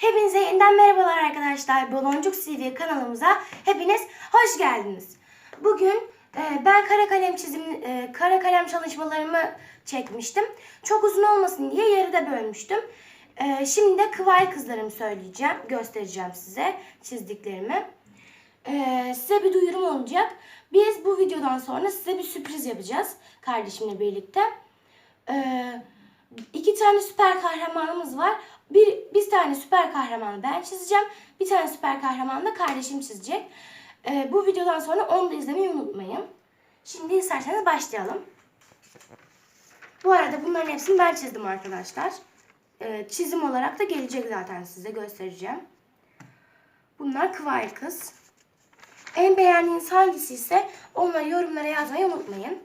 Hepinize yeniden merhabalar arkadaşlar. Baloncuk CV kanalımıza hepiniz hoş geldiniz. Bugün e, ben kara kalem çizim, e, kara kalem çalışmalarımı çekmiştim. Çok uzun olmasın diye yarıda bölmüştüm. E, şimdi de kıvay kızlarımı söyleyeceğim, göstereceğim size çizdiklerimi. E, size bir duyurum olacak. Biz bu videodan sonra size bir sürpriz yapacağız kardeşimle birlikte. Ee, iki tane süper kahramanımız var. Bir, bir tane süper kahramanı ben çizeceğim. Bir tane süper kahramanı da kardeşim çizecek. Ee, bu videodan sonra onu da izlemeyi unutmayın. Şimdi isterseniz başlayalım. Bu arada bunların hepsini ben çizdim arkadaşlar. Ee, çizim olarak da gelecek zaten size göstereceğim. Bunlar Kıvay Kız. En beğendiğiniz hangisi ise onları yorumlara yazmayı unutmayın.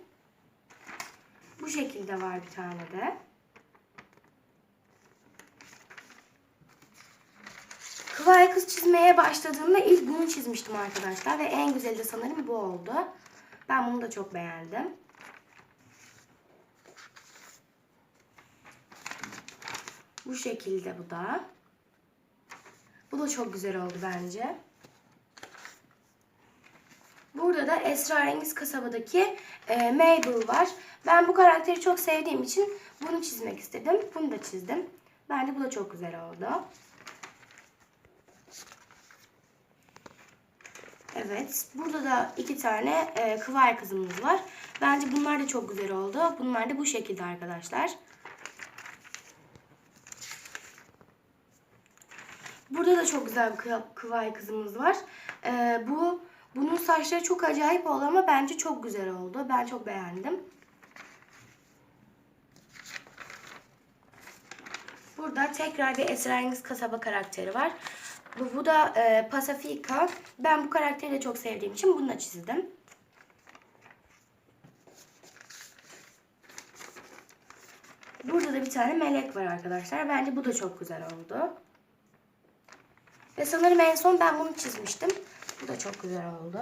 Bu şekilde var bir tane de. Kıvay kız çizmeye başladığımda ilk bunu çizmiştim arkadaşlar ve en güzeli de sanırım bu oldu. Ben bunu da çok beğendim. Bu şekilde bu da. Bu da çok güzel oldu bence. Burada da Esrarengiz kasabadaki e, Mabel var. Ben bu karakteri çok sevdiğim için bunu çizmek istedim. Bunu da çizdim. Bence bu da çok güzel oldu. Evet. Burada da iki tane e, kıvay kızımız var. Bence bunlar da çok güzel oldu. Bunlar da bu şekilde arkadaşlar. Burada da çok güzel bir kı- kıvay kızımız var. E, bu bunun saçları çok acayip oldu ama bence çok güzel oldu. Ben çok beğendim. Burada tekrar bir esrarengiz kasaba karakteri var. Bu, bu da e, Pacifica. Ben bu karakteri de çok sevdiğim için bunu da çizdim. Burada da bir tane melek var arkadaşlar. Bence bu da çok güzel oldu. Ve sanırım en son ben bunu çizmiştim. Bu da çok güzel oldu.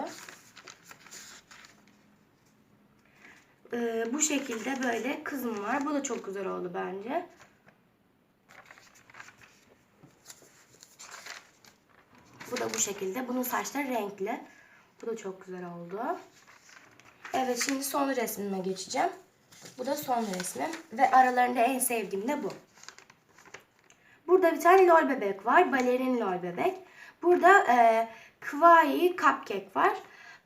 Ee, bu şekilde böyle kızım var. Bu da çok güzel oldu bence. Bu da bu şekilde. Bunun saçları renkli. Bu da çok güzel oldu. Evet şimdi son resmime geçeceğim. Bu da son resmim. Ve aralarında en sevdiğim de bu. Burada bir tane lol bebek var. Balerin lol bebek. Burada e, Kıvai cupcake var.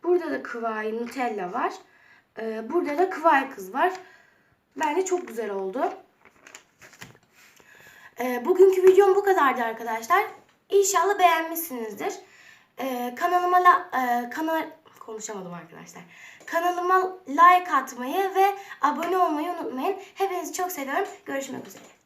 Burada da Kıvai Nutella var. E, burada da Kıvai kız var. Bence çok güzel oldu. E, bugünkü videom bu kadardı arkadaşlar. İnşallah beğenmişsinizdir. E, kanalıma la, e, kanal konuşamadım arkadaşlar. Kanalıma like atmayı ve abone olmayı unutmayın. Hepinizi çok seviyorum. Görüşmek üzere.